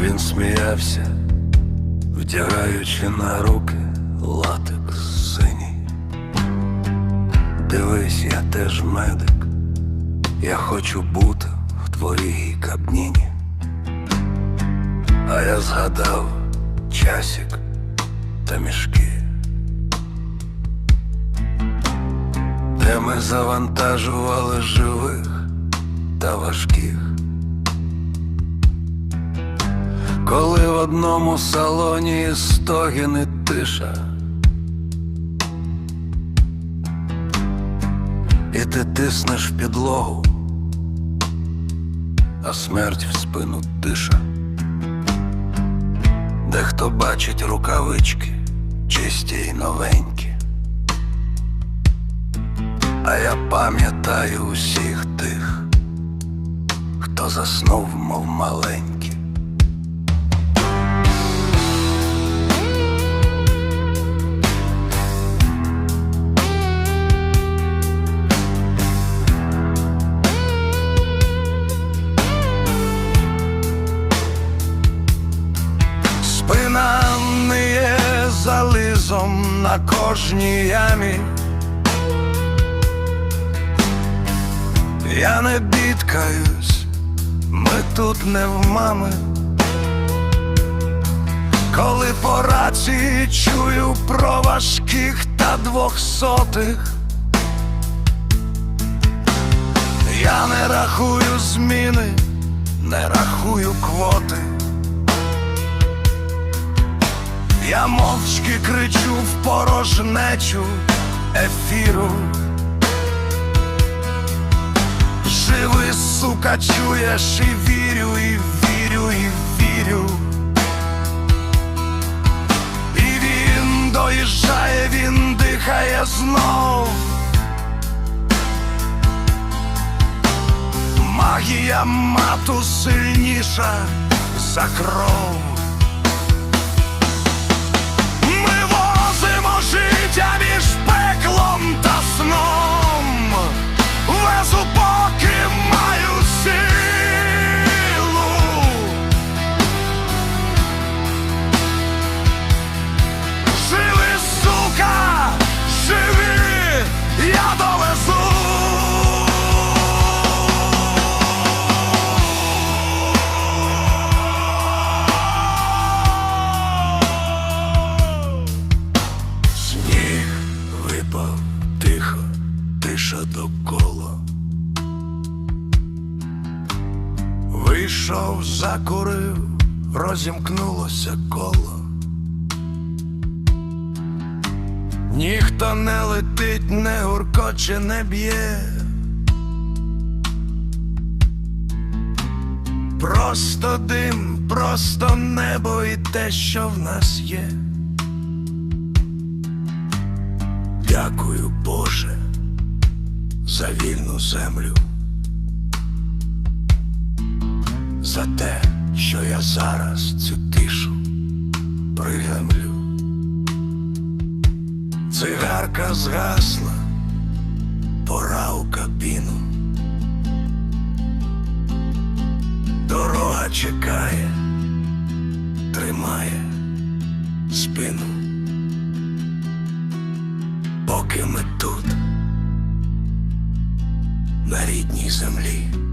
Він сміявся, вдягаючи на руки латекс синій. Дивись, я теж медик, я хочу бути в твоїй кабніні. А я згадав часик та мішки, де ми завантажували живих та важких. Одному салоні стогін і тиша, і ти тиснеш в підлогу, а смерть в спину диша. Дехто бачить рукавички, чисті й новенькі. А я пам'ятаю усіх тих, хто заснув, мов маленький. На кожній ямі. Я не бідкаюсь, ми тут не в мами. Коли по рації чую про важких та двохсотих, я не рахую зміни, не рахую квоти. Я мовчки кричу в порожнечу ефіру. Живи, сука, чуєш і вірю, і вірю, і вірю. І він доїжджає, він дихає знов. Магія мату сильніша за кров. Вийшов, закурив, розімкнулося коло. Ніхто не летить, не гуркоче, не б'є. Просто дим, просто небо і те, що в нас є. Дякую, Боже, за вільну землю, за те, що я зараз цю тишу пригемлю. Цигарка згасла, пора у кабіну. Дорога чекає, тримає спину. Поки ми тут, на рідній землі.